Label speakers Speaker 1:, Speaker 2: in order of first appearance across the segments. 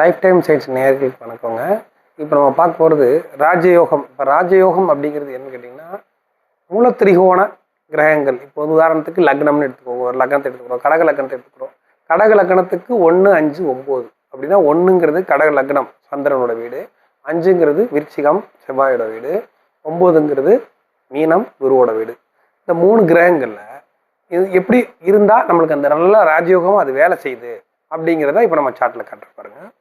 Speaker 1: Life time science நேர்களுக்கு வணக்கங்க. இப்போ நம்ம பார்க்க போகிறது ராஜயோகம். இப்போ ராஜயோகம் அப்படிங்கிறது என்னன்னு கேட்டிங்கன்னா மூலத்திரிகோண கிரகங்கள். இப்போ வந்து உதாரணத்துக்கு லக்னம்னு எடுத்துக்கோங்க. ஒரு லக்னத்தை எடுத்துக்கிறோம். கடக லக்னத்தை எடுத்துக்கிறோம். கடக லக்னத்துக்கு ஒன்று அஞ்சு ஒம்பது. அப்படின்னா ஒன்றுங்கிறது கடக லக்னம் சந்திரனோட வீடு. அஞ்சுங்கிறது விருச்சிகம் செவ்வாயோட வீடு. ஒம்போதுங்கிறது மீனம் குருவோட வீடு. இந்த மூணு கிரகங்களில் இது எப்படி இருந்தால் நம்மளுக்கு அந்த நல்ல ராஜயோகம் அது வேலை செய்யுது அப்படிங்கிறத இப்போ நம்ம சார்ட்டில் காட்டுற பாருங்கள்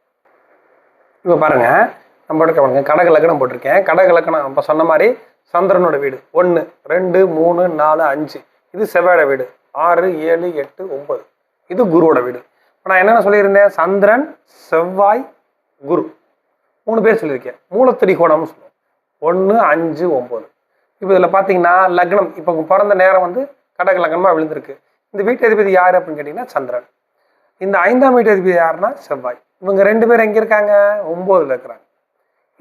Speaker 1: இப்போ பாருங்கள் நம்ம எடுக்க பாருங்க கடக லக்கணம் போட்டிருக்கேன். கடக லக்கணம் இப்போ சொன்ன மாதிரி சந்திரனோட வீடு. ஒன்று ரெண்டு மூணு நாலு அஞ்சு. இது செவ்வாயோட வீடு. ஆறு ஏழு எட்டு ஒம்பது இது குருவோட வீடு. இப்போ நான் என்னென்ன சொல்லியிருந்தேன்? சந்திரன் செவ்வாய் குரு. மூணு பேர் சொல்லியிருக்கேன். மூலத்திரிகோணம்னு சொல்லுவோம். ஒன்று அஞ்சு ஒம்பது இப்போ இதில் பார்த்தீங்கன்னா லக்னம். இப்போ பிறந்த நேரம் வந்து கடக லக்னமாக விழுந்திருக்கு. இந்த வீட்டு அதிபதி யார் அப்படின்னு கேட்டிங்கன்னா சந்திரன். இந்த ஐந்தாம் வீட்டு அதிபதி யாருன்னா செவ்வாய். இவங்க ரெண்டு பேர் எங்கே இருக்காங்க? ஒம்போதில் இருக்கிறாங்க.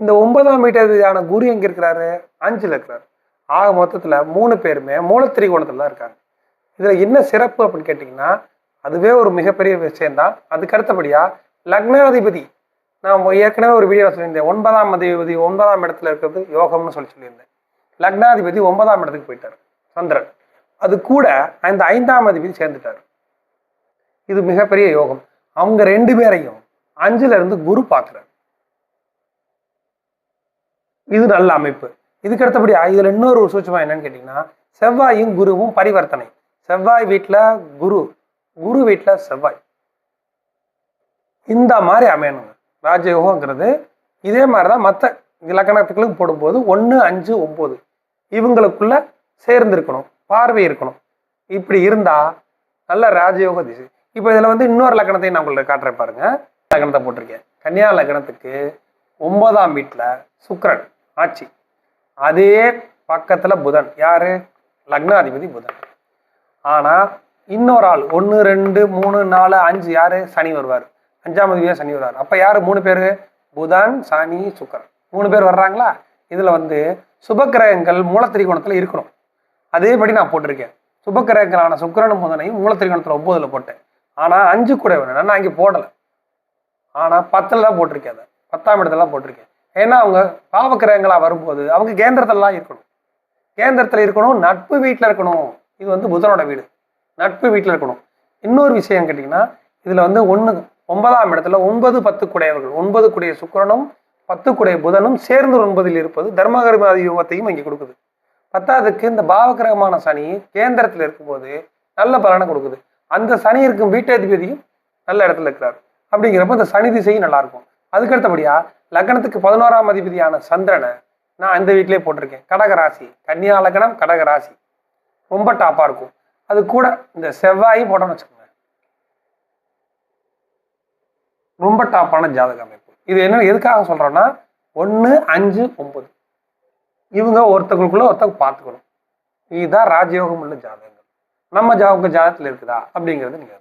Speaker 1: இந்த ஒன்பதாம் வீட்டு குரு எங்கே இருக்கிறாரு? அஞ்சில் இருக்கிறாரு. ஆக மொத்தத்தில் மூணு பேருமே மூலத்திரிகோணத்தில் தான் இருக்காங்க. இதில் என்ன சிறப்பு அப்படின்னு கேட்டிங்கன்னா அதுவே ஒரு மிகப்பெரிய விஷயம்தான். அதுக்கு அடுத்தபடியாக லக்னாதிபதி. நான் ஏற்கனவே ஒரு வீடியோ சொல்லியிருந்தேன். ஒன்பதாம் அதிபதி ஒன்பதாம் இடத்துல இருக்கிறது யோகம்னு சொல்லி சொல்லியிருந்தேன். லக்னாதிபதி ஒன்பதாம் இடத்துக்கு போயிட்டார் சந்திரன். அது கூட அந்த ஐந்தாம் அதிபதி சேர்ந்துட்டார். இது மிகப்பெரிய யோகம். அவங்க ரெண்டு பேரையும் அஞ்சுல இருந்து குரு பார்க்குறாரு. இது நல்ல அமைப்பு. இதுக்கு அடுத்தபடி இதுல இன்னொரு ஒரு சூட்சமா என்னன்னு கேட்டீங்கன்னா செவ்வாயும் குருவும் பரிவர்த்தனை. செவ்வாய் வீட்டுல குரு குரு வீட்டுல செவ்வாய். இந்த மாதிரி அமையணுங்க. ராஜயோகங்கிறது இதே மாதிரி தான் மற்ற இலக்கணத்துக்களுக்கு போடும்போது ஒன்று அஞ்சு ஒம்பது இவங்களுக்குள்ள சேர்ந்து இருக்கணும் பார்வை இருக்கணும். இப்படி இருந்தா நல்ல ராஜயோக திசை. இப்போ இதில் வந்து இன்னொரு லக்கணத்தையும் நான் உங்களுக்கு காட்டுறேன் பாருங்க. லக்னத்தை போட்டிருக்கேன். கன்னியா லக்னத்துக்கு ஒன்பதாம் வீட்டில் சுக்கரன் ஆட்சி. அதே பக்கத்தில் புதன். யாரு? லக்னாதிபதி புதன். ஆனால் இன்னொரு ஆள் ஒன்று ரெண்டு மூணு நாலு அஞ்சு யாரு? சனி வருவார். அஞ்சாம் அதிபதியாக சனி வருவார். அப்போ யார்? மூணு பேர்? புதன் சனி சுக்கரன். மூணு பேர் வர்றாங்களா? இதில் வந்து சுபக்கிரகங்கள் மூலத்திரிகோணத்தில் இருக்கணும். அதேபடி நான் போட்டிருக்கேன். சுபக்கிரகங்களான சுக்கரனும் புதனையும் மூலத்திரிகோணத்தில் ஒம்போதில் போட்டேன். ஆனால் அஞ்சு கூட வேணும் நான் இங்கே போடலை. ஆனால் பத்தில் தான் போட்டிருக்கேன் அதை. பத்தாம் இடத்துலலாம் போட்டிருக்கேன். ஏன்னா அவங்க பாவக்கிரகங்களாக வரும்போது அவங்க கேந்திரத்திலலாம் இருக்கணும். கேந்திரத்தில் இருக்கணும் நட்பு வீட்டில் இருக்கணும். இது வந்து புதனோட வீடு. நட்பு வீட்டில் இருக்கணும். இன்னொரு விஷயம் கேட்டிங்கன்னா இதில் வந்து ஒன்று ஒன்பதாம் இடத்துல ஒன்பது பத்து குடையவர்கள். ஒன்பது குடைய சுக்கரனும் பத்து குடைய புதனும் சேர்ந்து ஒன்பதில் இருப்பது தர்மகர்மாதி யோகத்தையும் இங்கே கொடுக்குது. பத்தாவதுக்கு இந்த பாவகிரகமான சனி கேந்திரத்தில் இருக்கும்போது நல்ல பலனை கொடுக்குது. அந்த சனி இருக்கும் வீட்டாதிபதியும் நல்ல இடத்துல இருக்கிறார். அப்படிங்கிறப்ப இந்த சனி திசையும் நல்லா இருக்கும் அதுக்கு அடுத்தபடியா லக்னத்துக்கு பதினோராம் அதிபதியான சந்திரனை நான் அந்த வீட்டிலே போட்டிருக்கேன். கடக ராசி. கன்னியா லக்னம் கடக ராசி. ரொம்ப டாப்பா இருக்கும். அது கூட இந்த செவ்வாயும் போட்டோம்னு வச்சுக்கோங்க. ரொம்ப டாப்பான ஜாதக அமைப்பு. இது என்ன எதுக்காக சொல்றோம்னா ஒன்று அஞ்சு ஒன்பது. இவங்க ஒருத்தங்களுக்குள்ள ஒருத்தங்க பார்த்துக்கணும். இதுதான் ராஜயோகம் உள்ள ஜாதகங்கள். நம்ம ஜாதக ஜாதகத்தில் இருக்குதா அப்படிங்கிறது நீங்க